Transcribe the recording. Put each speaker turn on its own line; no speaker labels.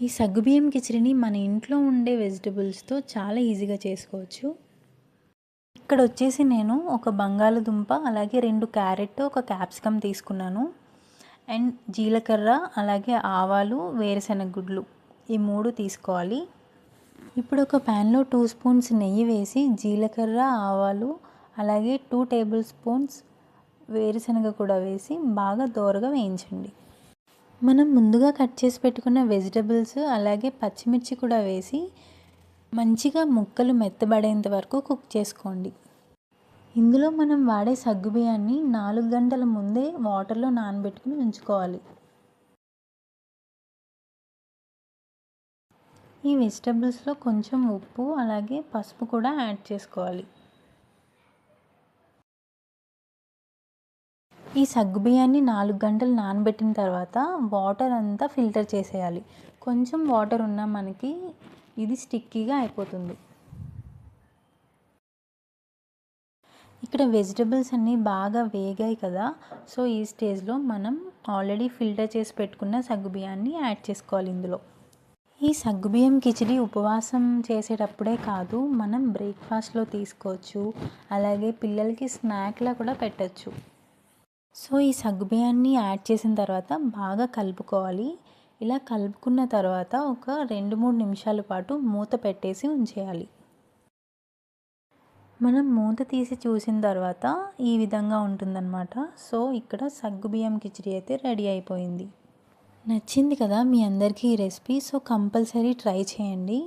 ఈ సగ్గుబియ్యం కిచిడిని మన ఇంట్లో ఉండే వెజిటబుల్స్తో చాలా ఈజీగా చేసుకోవచ్చు. ఇక్కడ వచ్చేసి నేను ఒక బంగాళదుంప అలాగే రెండు క్యారెట్ ఒక క్యాప్సికమ్ తీసుకున్నాను. అండ్ జీలకర్ర అలాగే ఆవాలు వేరుశెనగ గుడ్లు ఈ మూడు తీసుకోవాలి. ఇప్పుడు ఒక ప్యాన్లో టూ స్పూన్స్ నెయ్యి వేసి జీలకర్ర ఆవాలు అలాగే టూ టేబుల్ స్పూన్స్ వేరుశనగ కూడా వేసి బాగా దోరగా వేయించండి. మనం ముందుగా కట్ చేసి పెట్టుకున్న వెజిటబుల్స్ అలాగే పచ్చిమిర్చి కూడా వేసి మంచిగా ముక్కలు మెత్తబడేంత వరకు కుక్ చేసుకోండి. ఇందులో మనం వాడే సగ్గుబియ్యాన్ని నాలుగు గంటల ముందే వాటర్లో నానబెట్టుకుని ఉంచుకోవాలి. ఈ వెజిటబుల్స్లో కొంచెం ఉప్పు అలాగే పసుపు కూడా యాడ్ చేసుకోవాలి. ఈ సగ్గుబియ్యాన్ని నాలుగు గంటలు నానబెట్టిన తర్వాత వాటర్ అంతా ఫిల్టర్ చేసేయాలి. కొంచెం వాటర్ ఉన్నా మనకి ఇది స్టిక్కీగా అయిపోతుంది. ఇక్కడ వెజిటబుల్స్ అన్నీ బాగా వేగాయి కదా సో ఈ స్టేజ్లో మనం ఆల్రెడీ ఫిల్టర్ చేసి పెట్టుకున్న సగ్గుబియ్యాన్ని యాడ్ చేసుకోవాలి ఇందులో. ఈ సగ్గుబియ్యం కిచిడి ఉపవాసం చేసేటప్పుడే కాదు మనం బ్రేక్ఫాస్ట్లో తీసుకోవచ్చు అలాగే పిల్లలకి స్నాక్లా కూడా పెట్టచ్చు. సో ఈ సగ్గుబియ్యాన్ని యాడ్ చేసిన తర్వాత బాగా కలుపుకోవాలి. ఇలా కలుపుకున్న తర్వాత ఒక రెండు మూడు నిమిషాల పాటు మూత పెట్టేసి ఉంచేయాలి. మనం మూత తీసి చూసిన తర్వాత ఈ విధంగా ఉంటుందన్నమాట. సో ఇక్కడ సగ్గుబియ్యం కిచిడి అయితే రెడీ అయిపోయింది. నచ్చింది కదా మీ అందరికీ ఈ రెసిపీ? సో కంపల్సరీ ట్రై చేయండి.